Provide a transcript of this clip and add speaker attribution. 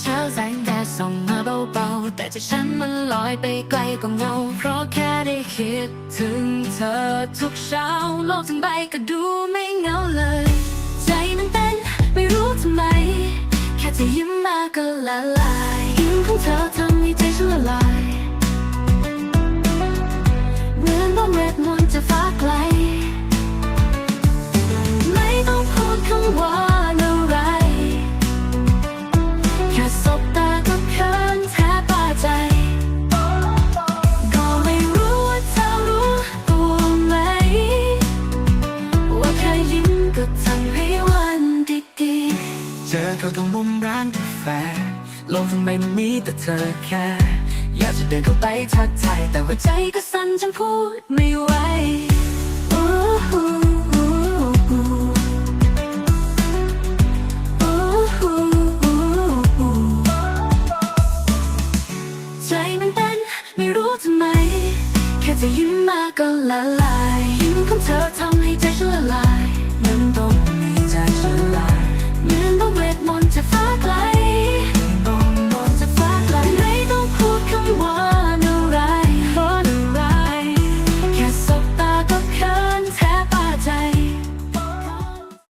Speaker 1: เช้าแสงแดดส่องมาเบาๆ แต่ใจฉันมันลอยไปไกลกว่าเงา เพราะแค่ได้คิดถึงเธอทุกเช้า โลกทั้งใบก็ดูไม่เหงาเลย ใจมันเต้นไม่รู้ทำไม แค่เธอยิ้มมาก็ละลาย เจอเขาตรงมุมร้านกาแฟโลกทั้งใบมันมีแต่เธอแค่ อยากจะเดินเข้าไปทักทายแต่หัวใจก็สั่นจนพูดไม่ไหวโอ้โหใจมันเต้นไม่รู้ทำไม แค่เธอยิ้มมาก็ละลาย ยิ้มของเธอทำให้ใจฉันละลาย